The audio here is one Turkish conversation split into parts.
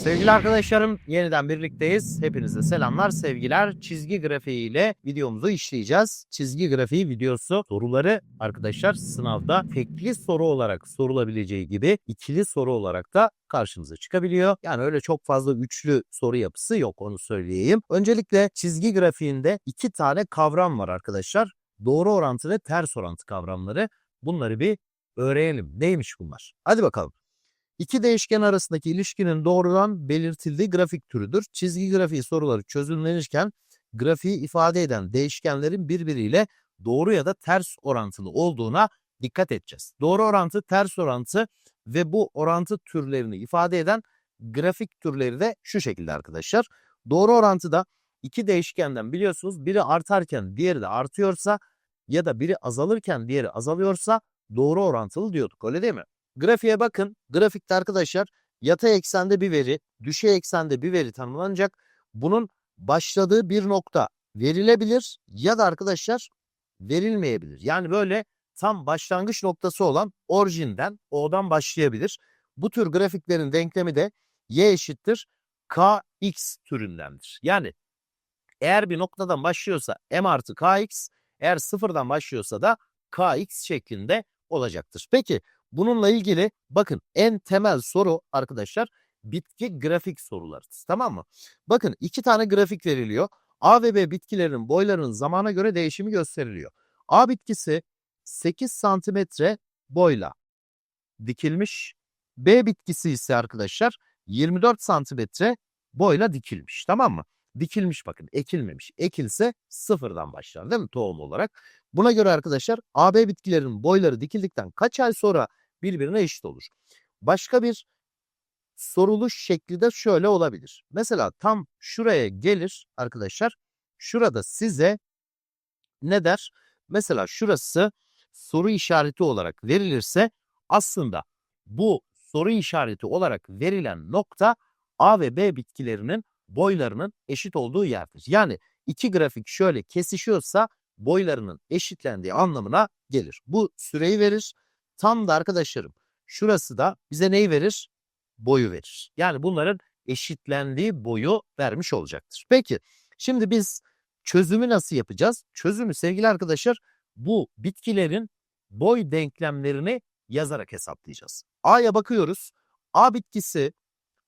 Sevgili arkadaşlarım yeniden birlikteyiz. Hepinize selamlar, sevgiler. Çizgi grafiği ile videomuzu işleyeceğiz. Çizgi grafiği videosu soruları arkadaşlar sınavda tekli soru olarak sorulabileceği gibi ikili soru olarak da karşınıza çıkabiliyor. Yani öyle çok fazla üçlü soru yapısı yok onu söyleyeyim. Öncelikle çizgi grafiğinde iki tane kavram var arkadaşlar. Doğru orantı ve ters orantı kavramları. Bunları bir öğrenelim. Neymiş bunlar? Hadi bakalım. İki değişken arasındaki ilişkinin doğrudan belirtildiği grafik türüdür. Çizgi grafiği soruları çözümlenirken grafiği ifade eden değişkenlerin birbiriyle doğru ya da ters orantılı olduğuna dikkat edeceğiz. Doğru orantı, ters orantı ve bu orantı türlerini ifade eden grafik türleri de şu şekilde arkadaşlar. Doğru orantıda iki değişkenden biliyorsunuz biri artarken diğeri de artıyorsa ya da biri azalırken diğeri azalıyorsa doğru orantılı diyorduk öyle değil mi? Grafiğe bakın. Grafikte arkadaşlar yatay eksende bir veri, düşey eksende bir veri tanımlanacak. Bunun başladığı bir nokta verilebilir ya da arkadaşlar verilmeyebilir. Yani böyle tam başlangıç noktası olan orijinden, O'dan başlayabilir. Bu tür grafiklerin denklemi de y eşittir kx türündendir. Yani eğer bir noktadan başlıyorsa m artı kx, eğer sıfırdan başlıyorsa da kx şeklinde olacaktır. Peki bununla ilgili bakın en temel soru arkadaşlar bitki grafik sorularıdır. Tamam mı? Bakın iki tane grafik veriliyor. A ve B bitkilerin boylarının zamana göre değişimi gösteriliyor. A bitkisi 8 santimetre boyla dikilmiş. B bitkisi ise arkadaşlar 24 santimetre boyla dikilmiş. Tamam mı? Dikilmiş bakın ekilmemiş. Ekilse sıfırdan başlar değil mi tohum olarak? Buna göre arkadaşlar AB bitkilerin boyları dikildikten kaç ay sonra birbirine eşit olur? Başka bir soruluş şekli de şöyle olabilir. Mesela tam şuraya gelir arkadaşlar. Şurada size ne der? Mesela şurası soru işareti olarak verilirse aslında bu soru işareti olarak verilen nokta A ve B bitkilerinin boylarının eşit olduğu yerdir. Yani iki grafik şöyle kesişiyorsa boylarının eşitlendiği anlamına gelir. Bu süreyi verir. Tam da arkadaşlarım şurası da bize neyi verir? Boyu verir. Yani bunların eşitlendiği boyu vermiş olacaktır. Peki şimdi biz çözümü nasıl yapacağız? Çözümü sevgili arkadaşlar bu bitkilerin boy denklemlerini yazarak hesaplayacağız. A'ya bakıyoruz. A bitkisi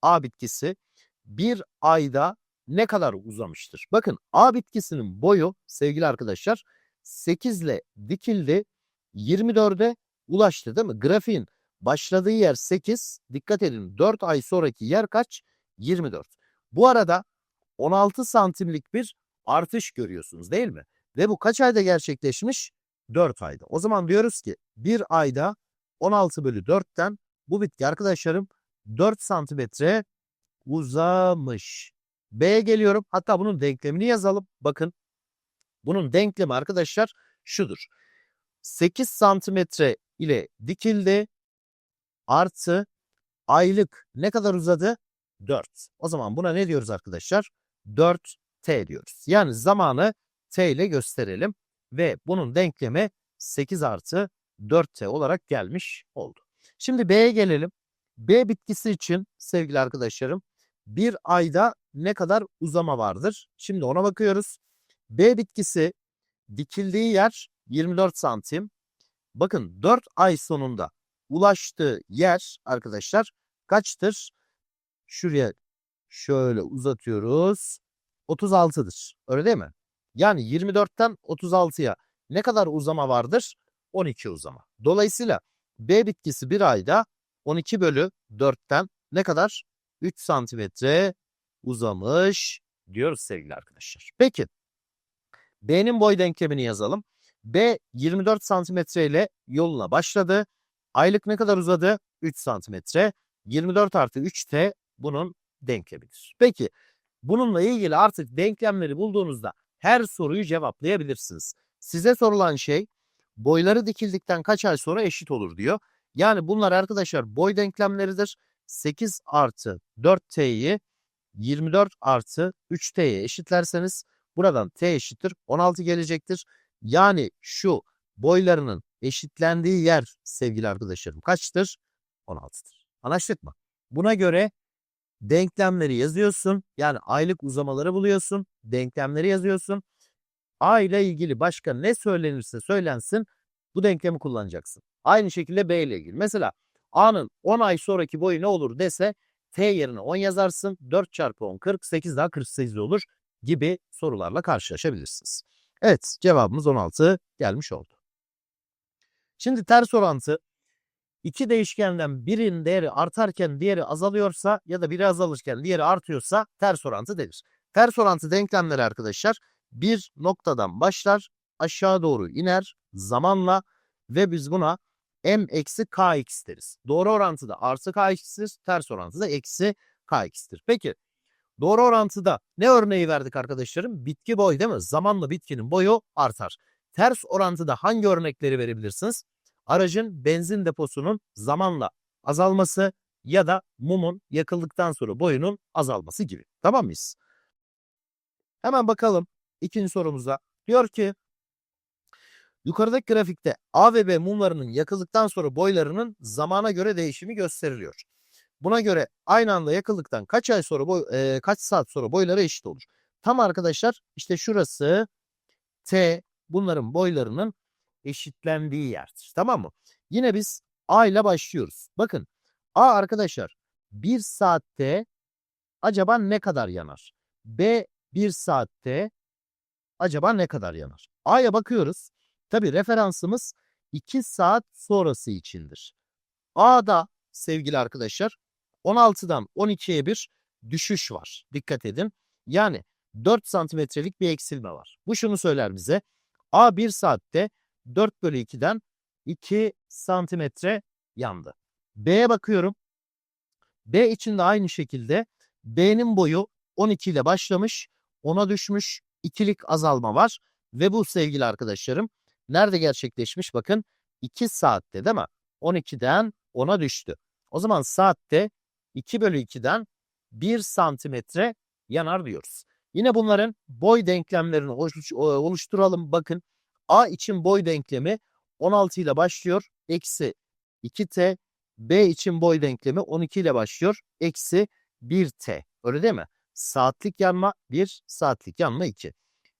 A bitkisi bir ayda ne kadar uzamıştır? Bakın A bitkisinin boyu sevgili arkadaşlar 8 ile dikildi 24'e ulaştı değil mi? Grafiğin başladığı yer 8. Dikkat edin 4 ay sonraki yer kaç? 24. Bu arada 16 santimlik bir artış görüyorsunuz değil mi? Ve bu kaç ayda gerçekleşmiş? 4 ayda. O zaman diyoruz ki bir ayda 16 bölü 4'ten bu bitki arkadaşlarım 4 santimetre uzamış. B'ye geliyorum. Hatta bunun denklemini yazalım. Bakın. Bunun denklemi arkadaşlar şudur. 8 santimetre ile dikildi. Artı aylık ne kadar uzadı? 4. O zaman buna ne diyoruz arkadaşlar? 4T diyoruz. Yani zamanı T ile gösterelim. Ve bunun denklemi 8 artı 4T olarak gelmiş oldu. Şimdi B'ye gelelim. B bitkisi için sevgili arkadaşlarım bir ayda ne kadar uzama vardır? Şimdi ona bakıyoruz. B bitkisi dikildiği yer 24 santim. Bakın 4 ay sonunda ulaştığı yer arkadaşlar kaçtır? Şuraya şöyle uzatıyoruz. 36'dır. Öyle değil mi? Yani 24'ten 36'ya ne kadar uzama vardır? 12 uzama. Dolayısıyla B bitkisi bir ayda 12 bölü 4'ten ne kadar? 3 santimetre uzamış diyoruz sevgili arkadaşlar. Peki B'nin boy denklemini yazalım. B 24 santimetre ile yoluna başladı. Aylık ne kadar uzadı? 3 santimetre. 24 artı 3T bunun denklemidir. Peki bununla ilgili artık denklemleri bulduğunuzda her soruyu cevaplayabilirsiniz. Size sorulan şey boyları dikildikten kaç ay sonra eşit olur diyor. Yani bunlar arkadaşlar boy denklemleridir. 8 artı 4t'yi 24 artı 3t'ye eşitlerseniz buradan t eşittir 16 gelecektir. Yani şu boylarının eşitlendiği yer sevgili arkadaşlarım kaçtır? 16'dır. Anlaştık mı? Buna göre denklemleri yazıyorsun. Yani aylık uzamaları buluyorsun. Denklemleri yazıyorsun. A ile ilgili başka ne söylenirse söylensin bu denklemi kullanacaksın. Aynı şekilde B ile ilgili. Mesela A'nın 10 ay sonraki boyu ne olur dese T yerine 10 yazarsın. 4 çarpı 10 40, 8 daha 48 olur gibi sorularla karşılaşabilirsiniz. Evet cevabımız 16 gelmiş oldu. Şimdi ters orantı iki değişkenden birinin değeri artarken diğeri azalıyorsa ya da biri azalırken diğeri artıyorsa ters orantı denir. Ters orantı denklemleri arkadaşlar bir noktadan başlar aşağı doğru iner zamanla ve biz buna m eksi kx deriz. Doğru orantıda artı kx'tir, ters orantıda eksi kx'tir. Peki doğru orantıda ne örneği verdik arkadaşlarım? Bitki boyu değil mi? Zamanla bitkinin boyu artar. Ters orantıda hangi örnekleri verebilirsiniz? Aracın benzin deposunun zamanla azalması ya da mumun yakıldıktan sonra boyunun azalması gibi. Tamam mıyız? Hemen bakalım ikinci sorumuza. Diyor ki yukarıdaki grafikte A ve B mumlarının yakıldıktan sonra boylarının zamana göre değişimi gösteriliyor. Buna göre aynı anda yakıldıktan kaç ay sonra boy, e, kaç saat sonra boyları eşit olur. Tam arkadaşlar işte şurası T bunların boylarının eşitlendiği yerdir. Tamam mı? Yine biz A ile başlıyoruz. Bakın A arkadaşlar 1 saatte acaba ne kadar yanar? B 1 saatte acaba ne kadar yanar? A'ya bakıyoruz. Tabi referansımız 2 saat sonrası içindir. A'da sevgili arkadaşlar 16'dan 12'ye bir düşüş var. Dikkat edin. Yani 4 santimetrelik bir eksilme var. Bu şunu söyler bize. A 1 saatte 4 bölü 2'den 2 santimetre yandı. B'ye bakıyorum. B için de aynı şekilde B'nin boyu 12 ile başlamış. 10'a düşmüş. ikilik azalma var. Ve bu sevgili arkadaşlarım nerede gerçekleşmiş? Bakın 2 saatte değil mi? 12'den 10'a düştü. O zaman saatte 2 bölü 2'den 1 santimetre yanar diyoruz. Yine bunların boy denklemlerini oluşturalım. Bakın A için boy denklemi 16 ile başlıyor. Eksi 2t. B için boy denklemi 12 ile başlıyor. Eksi 1t. Öyle değil mi? Saatlik yanma 1, saatlik yanma 2.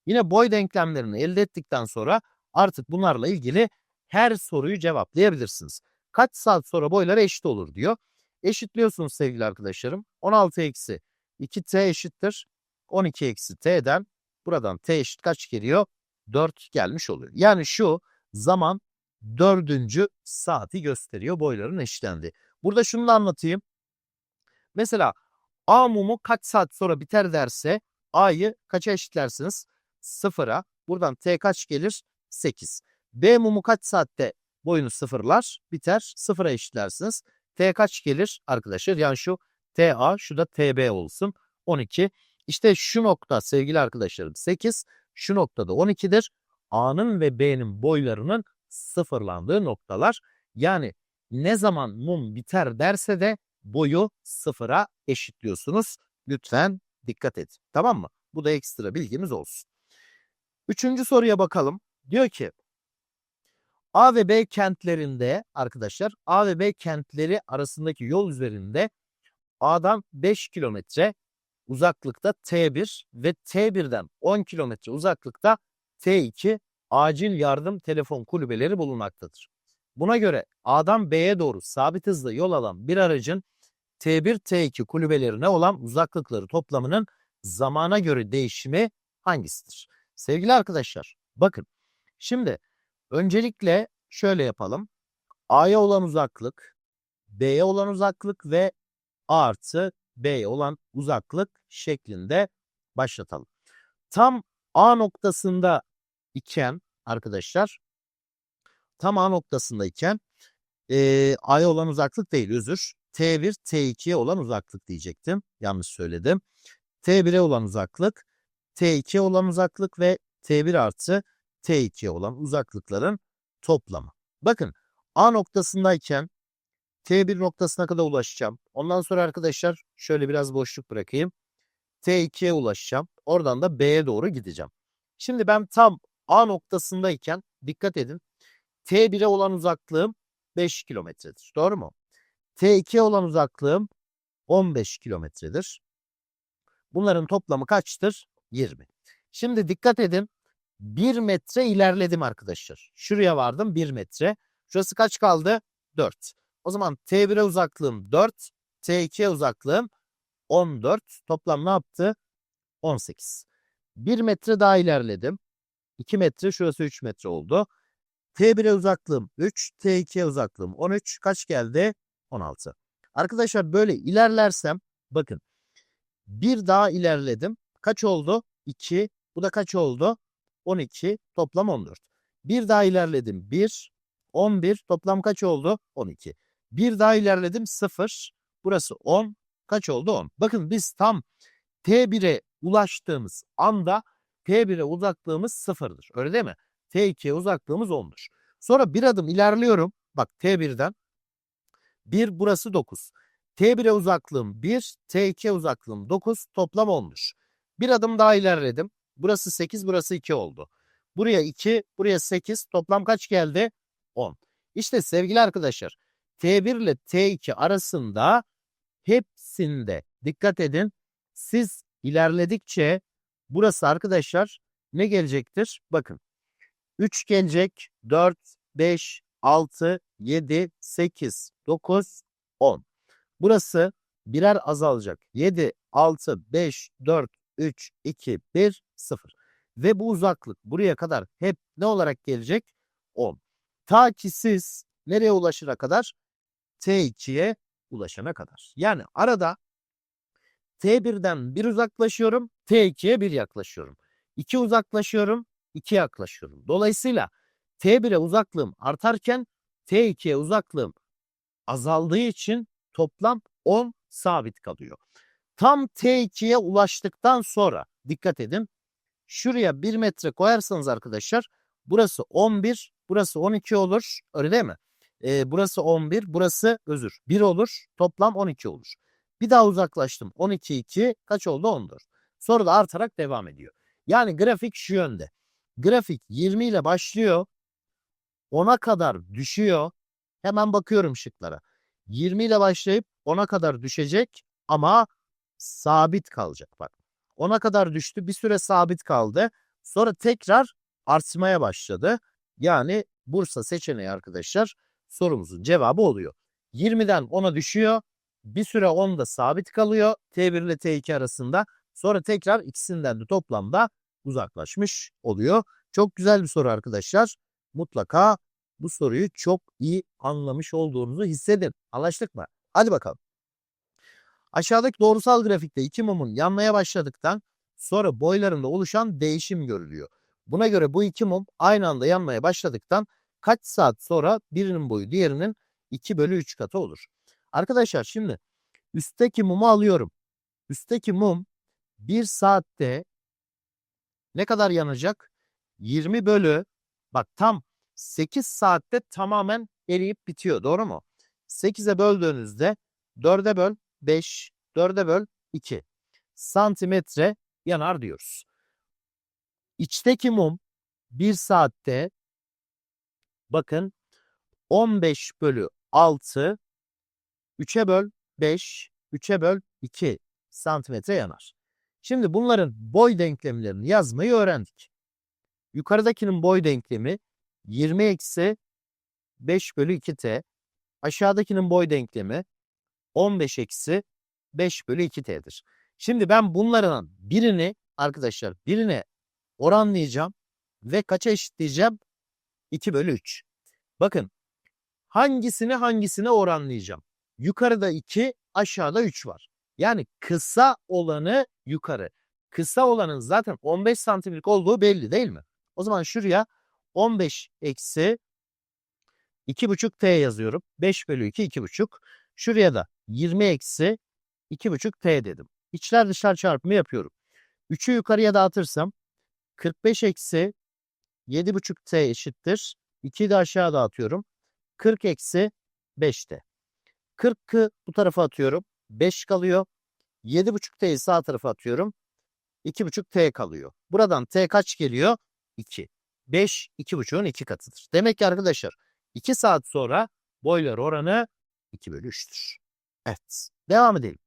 Yine boy denklemlerini elde ettikten sonra artık bunlarla ilgili her soruyu cevaplayabilirsiniz. Kaç saat sonra boyları eşit olur diyor. Eşitliyorsunuz sevgili arkadaşlarım. 16 eksi 2t eşittir. 12 eksi t'den buradan t eşit kaç geliyor? 4 gelmiş oluyor. Yani şu zaman dördüncü saati gösteriyor boyların eşitlendi. Burada şunu da anlatayım. Mesela A mumu kaç saat sonra biter derse A'yı kaça eşitlersiniz? Sıfıra. Buradan T kaç gelir? 8. B mumu kaç saatte boyunu sıfırlar? Biter. Sıfıra eşitlersiniz. T kaç gelir arkadaşlar? Yani şu TA, şu da TB olsun. 12. İşte şu nokta sevgili arkadaşlarım 8. Şu noktada 12'dir. A'nın ve B'nin boylarının sıfırlandığı noktalar. Yani ne zaman mum biter derse de boyu sıfıra eşitliyorsunuz. Lütfen dikkat edin. Tamam mı? Bu da ekstra bilgimiz olsun. Üçüncü soruya bakalım. Diyor ki A ve B kentlerinde arkadaşlar A ve B kentleri arasındaki yol üzerinde A'dan 5 kilometre uzaklıkta T1 ve T1'den 10 kilometre uzaklıkta T2 acil yardım telefon kulübeleri bulunmaktadır. Buna göre A'dan B'ye doğru sabit hızla yol alan bir aracın T1, T2 kulübelerine olan uzaklıkları toplamının zamana göre değişimi hangisidir? Sevgili arkadaşlar bakın şimdi öncelikle şöyle yapalım. A'ya olan uzaklık, B'ye olan uzaklık ve A artı B'ye olan uzaklık şeklinde başlatalım. Tam A noktasında iken arkadaşlar tam A noktasında iken e, A'ya olan uzaklık değil özür. T1 T2'ye olan uzaklık diyecektim. Yanlış söyledim. T1'e olan uzaklık, T2'ye olan uzaklık ve T1 artı T2'ye olan uzaklıkların toplamı. Bakın A noktasındayken T1 noktasına kadar ulaşacağım. Ondan sonra arkadaşlar şöyle biraz boşluk bırakayım. T2'ye ulaşacağım. Oradan da B'ye doğru gideceğim. Şimdi ben tam A noktasındayken dikkat edin. T1'e olan uzaklığım 5 kilometredir. Doğru mu? T2'ye olan uzaklığım 15 kilometredir. Bunların toplamı kaçtır? 20. Şimdi dikkat edin. 1 metre ilerledim arkadaşlar. Şuraya vardım 1 metre. Şurası kaç kaldı? 4. O zaman T1'e uzaklığım 4. T2'ye uzaklığım 14. Toplam ne yaptı? 18. 1 metre daha ilerledim. 2 metre şurası 3 metre oldu. T1'e uzaklığım 3. T2'ye uzaklığım 13. Kaç geldi? 16. Arkadaşlar böyle ilerlersem bakın bir daha ilerledim. Kaç oldu? 2. Bu da kaç oldu? 12. Toplam 14. Bir daha ilerledim. 1. 11. Toplam kaç oldu? 12. Bir daha ilerledim. 0. Burası 10. Kaç oldu? 10. Bakın biz tam T1'e ulaştığımız anda T1'e uzaklığımız sıfırdır. Öyle değil mi? T2'ye uzaklığımız 10'dur. Sonra bir adım ilerliyorum. Bak T1'den. 1 burası 9. T1'e uzaklığım 1, T2'ye uzaklığım 9, toplam 10'dur. Bir adım daha ilerledim. Burası 8, burası 2 oldu. Buraya 2, buraya 8, toplam kaç geldi? 10. İşte sevgili arkadaşlar, T1 ile T2 arasında hepsinde dikkat edin. Siz ilerledikçe burası arkadaşlar ne gelecektir? Bakın. 3 gelecek, 4, 5, 6, 7, 8, 9, 10. Burası birer azalacak. 7, 6, 5, 4, 3, 2, 1, 0. Ve bu uzaklık buraya kadar hep ne olarak gelecek? 10. Ta ki siz nereye ulaşana kadar? T2'ye ulaşana kadar. Yani arada T1'den 1 uzaklaşıyorum, T2'ye 1 yaklaşıyorum. 2 uzaklaşıyorum, 2 yaklaşıyorum. Dolayısıyla T1'e uzaklığım artarken T2'ye uzaklığım azaldığı için toplam 10 sabit kalıyor. Tam T2'ye ulaştıktan sonra dikkat edin. Şuraya 1 metre koyarsanız arkadaşlar burası 11, burası 12 olur. Öyle değil mi? Ee, burası 11, burası özür 1 olur. Toplam 12 olur. Bir daha uzaklaştım. 12, 2 kaç oldu? 14. Sonra da artarak devam ediyor. Yani grafik şu yönde. Grafik 20 ile başlıyor. 10'a kadar düşüyor. Hemen bakıyorum şıklara. 20 ile başlayıp 10'a kadar düşecek ama sabit kalacak bak. 10'a kadar düştü bir süre sabit kaldı. Sonra tekrar artmaya başladı. Yani Bursa seçeneği arkadaşlar sorumuzun cevabı oluyor. 20'den 10'a düşüyor. Bir süre 10'da sabit kalıyor. T1 ile T2 arasında. Sonra tekrar ikisinden de toplamda uzaklaşmış oluyor. Çok güzel bir soru arkadaşlar. Mutlaka bu soruyu çok iyi anlamış olduğunuzu hissedin. Anlaştık mı? Hadi bakalım. Aşağıdaki doğrusal grafikte iki mumun yanmaya başladıktan sonra boylarında oluşan değişim görülüyor. Buna göre bu iki mum aynı anda yanmaya başladıktan kaç saat sonra birinin boyu diğerinin 2 bölü 3 katı olur. Arkadaşlar şimdi üstteki mumu alıyorum. Üstteki mum 1 saatte ne kadar yanacak? 20 bölü bak tam 8 saatte tamamen eriyip bitiyor. Doğru mu? 8'e böldüğünüzde 4'e böl 5, 4'e böl 2 santimetre yanar diyoruz. İçteki mum 1 saatte bakın 15 bölü 6 3'e böl 5, 3'e böl 2 santimetre yanar. Şimdi bunların boy denklemlerini yazmayı öğrendik. Yukarıdakinin boy denklemi 20 eksi 5 bölü 2t. Aşağıdakinin boy denklemi 15 eksi 5 bölü 2t'dir. Şimdi ben bunların birini arkadaşlar birine oranlayacağım ve kaça eşitleyeceğim? 2 bölü 3. Bakın hangisini hangisine oranlayacağım? Yukarıda 2 aşağıda 3 var. Yani kısa olanı yukarı. Kısa olanın zaten 15 santimlik olduğu belli değil mi? O zaman şuraya 15 eksi 2,5 t yazıyorum. 5 bölü 2 2,5. Şuraya da 20 eksi 2,5 t dedim. İçler dışlar çarpımı yapıyorum. 3'ü yukarıya dağıtırsam 45 eksi 7,5 t eşittir. 2'yi de aşağı dağıtıyorum. 40 eksi 5 t. 40'ı bu tarafa atıyorum. 5 kalıyor. 7,5 t'yi sağ tarafa atıyorum. 2,5 t kalıyor. Buradan t kaç geliyor? 2. 5 2,5'un 2 katıdır. Demek ki arkadaşlar 2 saat sonra boylar oranı 2 bölü 3'tür. Evet. Devam edelim.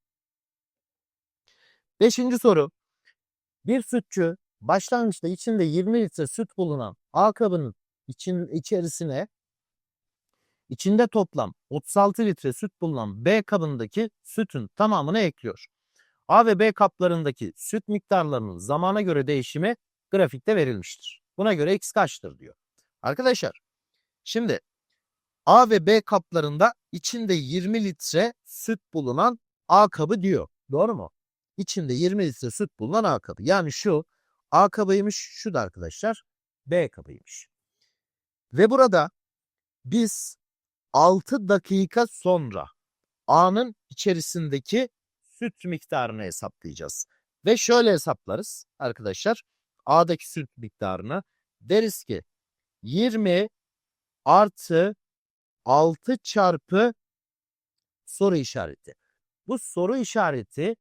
Beşinci soru. Bir sütçü başlangıçta içinde 20 litre süt bulunan A kabının için, içerisine içinde toplam 36 litre süt bulunan B kabındaki sütün tamamını ekliyor. A ve B kaplarındaki süt miktarlarının zamana göre değişimi grafikte verilmiştir. Buna göre x kaçtır diyor. Arkadaşlar şimdi A ve B kaplarında içinde 20 litre süt bulunan A kabı diyor. Doğru mu? İçinde 20 litre süt bulunan A kabı. Yani şu A kabıymış, şu da arkadaşlar B kabıymış. Ve burada biz 6 dakika sonra A'nın içerisindeki süt miktarını hesaplayacağız. Ve şöyle hesaplarız arkadaşlar. A'daki süt miktarını deriz ki 20 artı 6 çarpı soru işareti. Bu soru işareti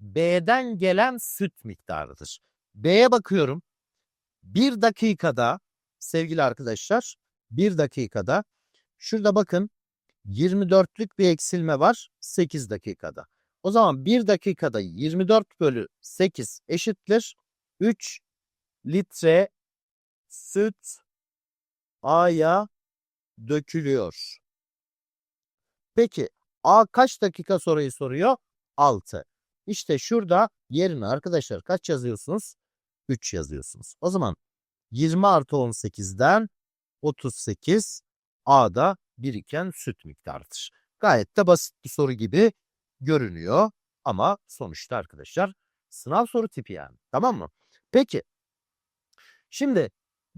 B'den gelen süt miktarıdır. B'ye bakıyorum. Bir dakikada sevgili arkadaşlar bir dakikada şurada bakın 24'lük bir eksilme var 8 dakikada. O zaman 1 dakikada 24 bölü 8 eşittir 3 litre süt A'ya dökülüyor. Peki A kaç dakika sonrayı soruyor? 6. İşte şurada yerine arkadaşlar kaç yazıyorsunuz? 3 yazıyorsunuz. O zaman 20 artı 18'den 38 A'da biriken süt miktarıdır. Gayet de basit bir soru gibi görünüyor ama sonuçta arkadaşlar sınav soru tipi yani. Tamam mı? Peki. Şimdi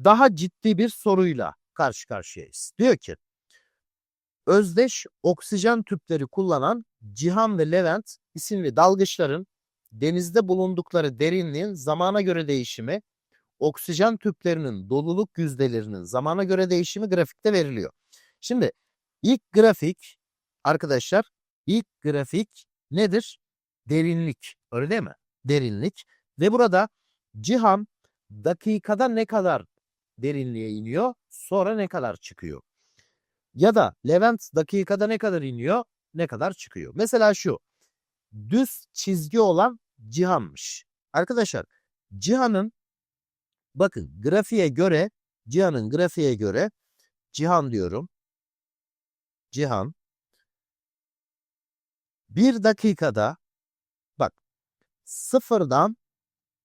daha ciddi bir soruyla karşı karşıyayız. Diyor ki özdeş oksijen tüpleri kullanan Cihan ve Levent isimli dalgıçların denizde bulundukları derinliğin zamana göre değişimi, oksijen tüplerinin doluluk yüzdelerinin zamana göre değişimi grafikte veriliyor. Şimdi ilk grafik arkadaşlar ilk grafik nedir? Derinlik. Öyle değil mi? Derinlik. Ve burada Cihan dakikada ne kadar derinliğe iniyor, sonra ne kadar çıkıyor. Ya da Levent dakikada ne kadar iniyor, ne kadar çıkıyor. Mesela şu. Düz çizgi olan Cihan'mış. Arkadaşlar Cihan'ın bakın grafiğe göre Cihan'ın grafiğe göre Cihan diyorum. Cihan bir dakikada bak sıfırdan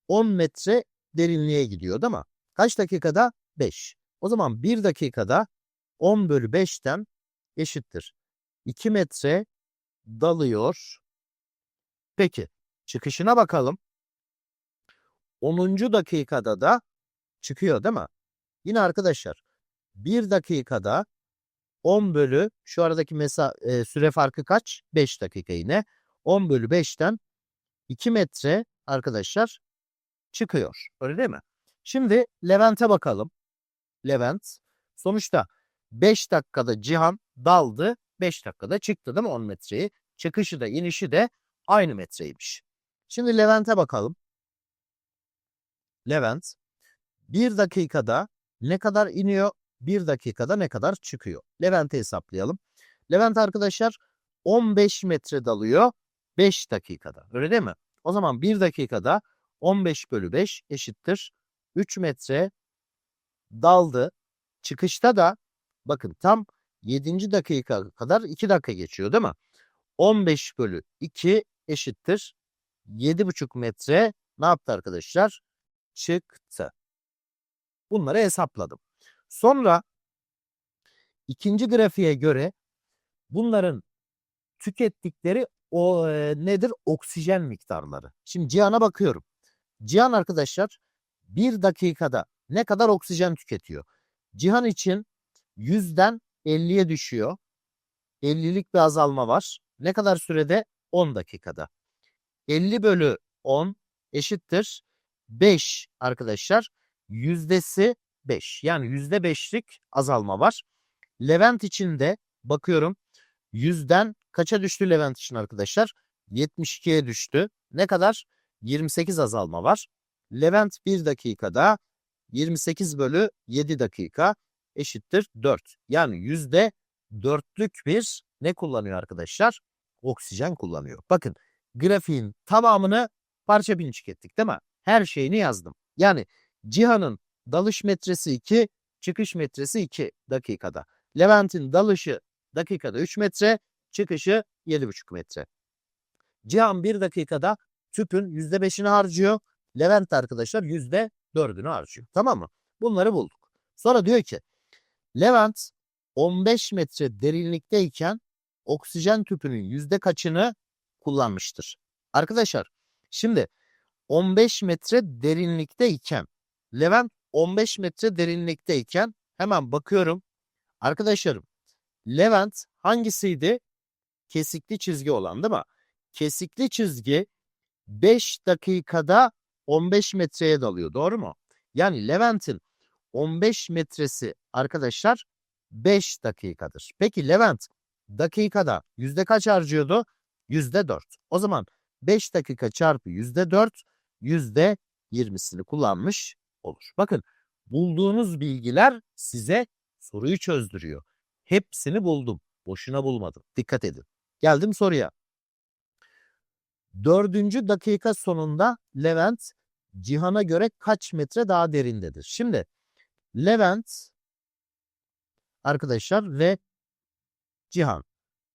10 metre derinliğe gidiyor değil mi? Kaç dakikada? 5. O zaman 1 dakikada 10 bölü 5'ten eşittir. 2 metre dalıyor. Peki çıkışına bakalım. 10. dakikada da çıkıyor değil mi? Yine arkadaşlar 1 dakikada 10 bölü şu aradaki mesa e, süre farkı kaç? 5 dakika yine. 10 bölü 5'ten 2 metre arkadaşlar çıkıyor. Öyle değil mi? Şimdi Levent'e bakalım. Levent. Sonuçta 5 dakikada Cihan daldı. 5 dakikada çıktı değil mi 10 metreyi? Çıkışı da inişi de aynı metreymiş. Şimdi Levent'e bakalım. Levent 1 dakikada ne kadar iniyor? 1 dakikada ne kadar çıkıyor? Levent'i hesaplayalım. Levent arkadaşlar 15 metre dalıyor 5 dakikada. Öyle değil mi? O zaman 1 dakikada 15 bölü 5 eşittir 3 metre daldı. Çıkışta da bakın tam 7. dakika kadar 2 dakika geçiyor değil mi? 15 bölü 2 eşittir 7,5 metre ne yaptı arkadaşlar? Çıktı. Bunları hesapladım. Sonra ikinci grafiğe göre bunların tükettikleri o e, nedir? Oksijen miktarları. Şimdi Cihan'a bakıyorum. Cihan arkadaşlar bir dakikada ne kadar oksijen tüketiyor? Cihan için 100'den 50'ye düşüyor. 50'lik bir azalma var. Ne kadar sürede? 10 dakikada. 50 bölü 10 eşittir 5 arkadaşlar. Yüzdesi 5. Yani %5'lik azalma var. Levent için de bakıyorum yüzden kaça düştü Levent için arkadaşlar? 72'ye düştü. Ne kadar? 28 azalma var. Levent 1 dakikada 28 bölü 7 dakika eşittir 4. Yani yüzde dörtlük bir ne kullanıyor arkadaşlar? Oksijen kullanıyor. Bakın grafiğin tamamını parça bilinçlik ettik değil mi? Her şeyini yazdım. Yani Cihan'ın dalış metresi 2, çıkış metresi 2 dakikada. Levent'in dalışı dakikada 3 metre, çıkışı 7,5 metre. Cihan 1 dakikada tüpün %5'ini harcıyor. Levent arkadaşlar %4'ünü harcıyor. Tamam mı? Bunları bulduk. Sonra diyor ki Levent 15 metre derinlikteyken oksijen tüpünün yüzde kaçını kullanmıştır? Arkadaşlar şimdi 15 metre derinlikteyken Levent 15 metre derinlikteyken hemen bakıyorum. Arkadaşlarım Levent hangisiydi? Kesikli çizgi olan değil mi? Kesikli çizgi 5 dakikada 15 metreye dalıyor. Doğru mu? Yani Levent'in 15 metresi arkadaşlar 5 dakikadır. Peki Levent dakikada yüzde kaç harcıyordu? Yüzde 4. O zaman 5 dakika çarpı yüzde 4 yüzde 20'sini kullanmış olur. Bakın bulduğunuz bilgiler size soruyu çözdürüyor. Hepsini buldum. Boşuna bulmadım. Dikkat edin. Geldim soruya. Dördüncü dakika sonunda Levent Cihan'a göre kaç metre daha derindedir? Şimdi Levent arkadaşlar ve Cihan.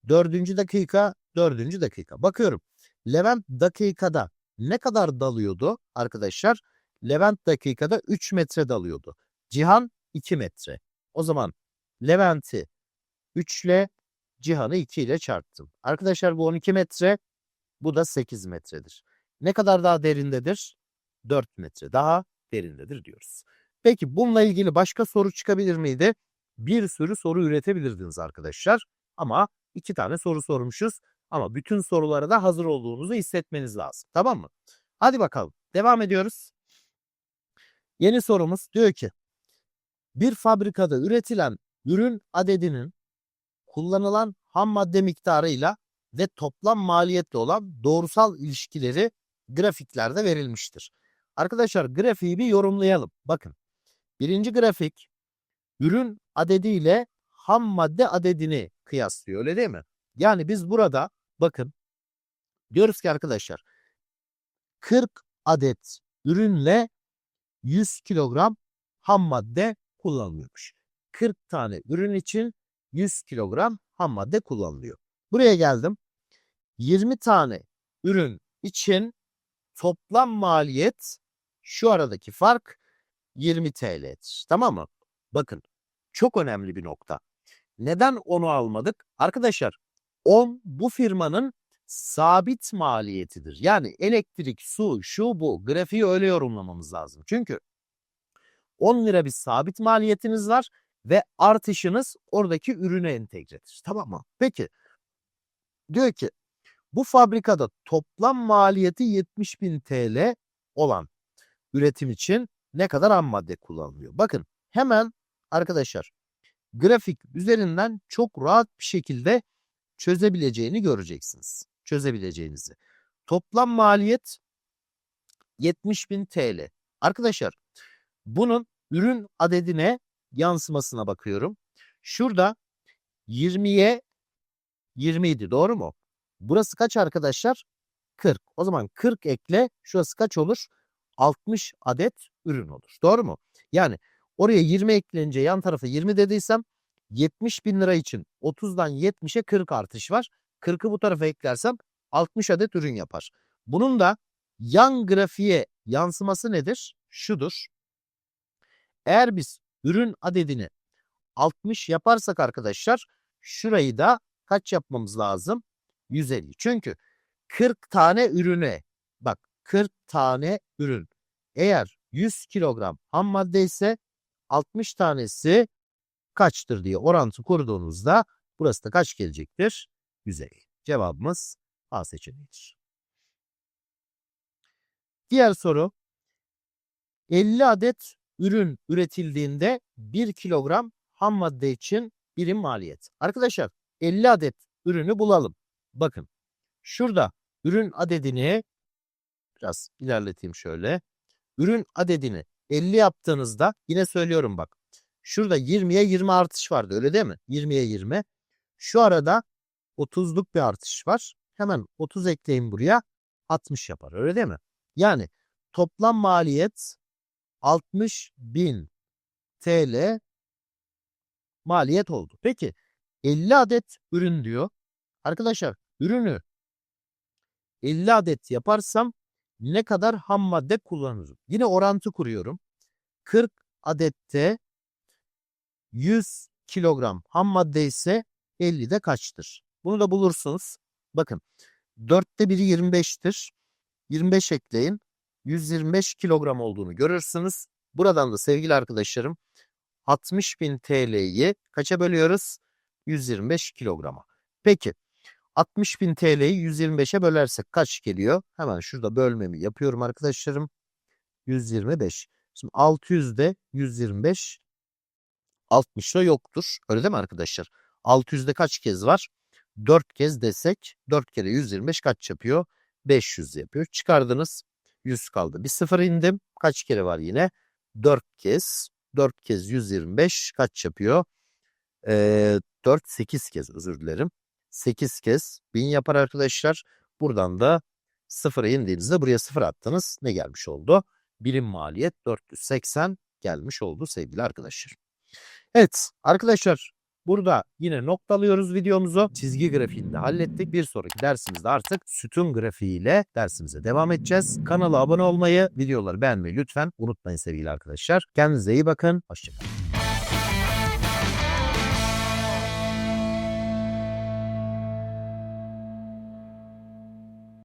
Dördüncü dakika, dördüncü dakika. Bakıyorum. Levent dakikada ne kadar dalıyordu arkadaşlar? Levent dakikada 3 metre dalıyordu. Cihan 2 metre. O zaman Levent'i 3 ile Cihan'ı 2 ile çarptım. Arkadaşlar bu 12 metre, bu da 8 metredir. Ne kadar daha derindedir? 4 metre daha derindedir diyoruz. Peki bununla ilgili başka soru çıkabilir miydi? Bir sürü soru üretebilirdiniz arkadaşlar. Ama iki tane soru sormuşuz. Ama bütün sorulara da hazır olduğunuzu hissetmeniz lazım. Tamam mı? Hadi bakalım. Devam ediyoruz. Yeni sorumuz diyor ki bir fabrikada üretilen ürün adedinin kullanılan ham madde miktarıyla ve toplam maliyetli olan doğrusal ilişkileri grafiklerde verilmiştir. Arkadaşlar grafiği bir yorumlayalım. Bakın. Birinci grafik ürün adediyle ham madde adedini kıyaslıyor öyle değil mi? Yani biz burada bakın diyoruz ki arkadaşlar 40 adet ürünle 100 kilogram ham madde kullanılıyormuş. 40 tane ürün için 100 kilogram ham madde kullanılıyor. Buraya geldim. 20 tane ürün için toplam maliyet şu aradaki fark 20 TL'dir. Tamam mı? Bakın çok önemli bir nokta. Neden onu almadık? Arkadaşlar 10 bu firmanın sabit maliyetidir. Yani elektrik, su, şu bu grafiği öyle yorumlamamız lazım. Çünkü 10 lira bir sabit maliyetiniz var ve artışınız oradaki ürüne entegredir. Tamam mı? Peki diyor ki bu fabrikada toplam maliyeti 70 bin TL olan üretim için ne kadar ham madde kullanılıyor? Bakın hemen arkadaşlar grafik üzerinden çok rahat bir şekilde çözebileceğini göreceksiniz. Çözebileceğinizi. Toplam maliyet 70 bin TL. Arkadaşlar bunun ürün adedine yansımasına bakıyorum. Şurada 20'ye 27 doğru mu? Burası kaç arkadaşlar? 40. O zaman 40 ekle şurası kaç olur? 60 adet ürün olur. Doğru mu? Yani oraya 20 eklenince yan tarafa 20 dediysem 70 bin lira için 30'dan 70'e 40 artış var. 40'ı bu tarafa eklersem 60 adet ürün yapar. Bunun da yan grafiğe yansıması nedir? Şudur. Eğer biz ürün adedini 60 yaparsak arkadaşlar şurayı da kaç yapmamız lazım? 150. Çünkü 40 tane ürüne bak 40 tane ürün eğer 100 kilogram ham madde ise 60 tanesi kaçtır diye orantı kurduğunuzda burası da kaç gelecektir? 150. Cevabımız A seçeneğidir. Diğer soru 50 adet ürün üretildiğinde 1 kilogram ham madde için birim maliyet. Arkadaşlar 50 adet ürünü bulalım. Bakın şurada ürün adedini biraz ilerleteyim şöyle. Ürün adedini 50 yaptığınızda yine söylüyorum bak. Şurada 20'ye 20 artış vardı öyle değil mi? 20'ye 20. Şu arada 30'luk bir artış var. Hemen 30 ekleyin buraya 60 yapar öyle değil mi? Yani toplam maliyet 60 bin TL maliyet oldu. Peki 50 adet ürün diyor. Arkadaşlar ürünü 50 adet yaparsam ne kadar ham madde kullanırım? Yine orantı kuruyorum. 40 adette 100 kilogram ham madde ise 50'de kaçtır? Bunu da bulursunuz. Bakın 4'te 1'i 25'tir. 25 ekleyin. 125 kilogram olduğunu görürsünüz. Buradan da sevgili arkadaşlarım 60.000 TL'yi kaça bölüyoruz? 125 kilograma. Peki 60.000 TL'yi 125'e bölersek kaç geliyor? Hemen şurada bölmemi yapıyorum arkadaşlarım. 125. Şimdi 600'de 125 60'da yoktur. Öyle değil mi arkadaşlar? 600'de kaç kez var? 4 kez desek 4 kere 125 kaç yapıyor? 500 yapıyor. Çıkardınız 100 kaldı. Bir sıfır indim. Kaç kere var yine? 4 kez. 4 kez 125 kaç yapıyor? Ee, 4 8 kez özür dilerim. 8 kez 1000 yapar arkadaşlar. Buradan da sıfıra indiğinizde buraya sıfır attınız. Ne gelmiş oldu? Birim maliyet 480 gelmiş oldu sevgili arkadaşlar. Evet arkadaşlar burada yine noktalıyoruz videomuzu. Çizgi grafiğini de hallettik. Bir sonraki dersimizde artık sütun grafiğiyle dersimize devam edeceğiz. Kanala abone olmayı, videoları beğenmeyi lütfen unutmayın sevgili arkadaşlar. Kendinize iyi bakın. Hoşçakalın.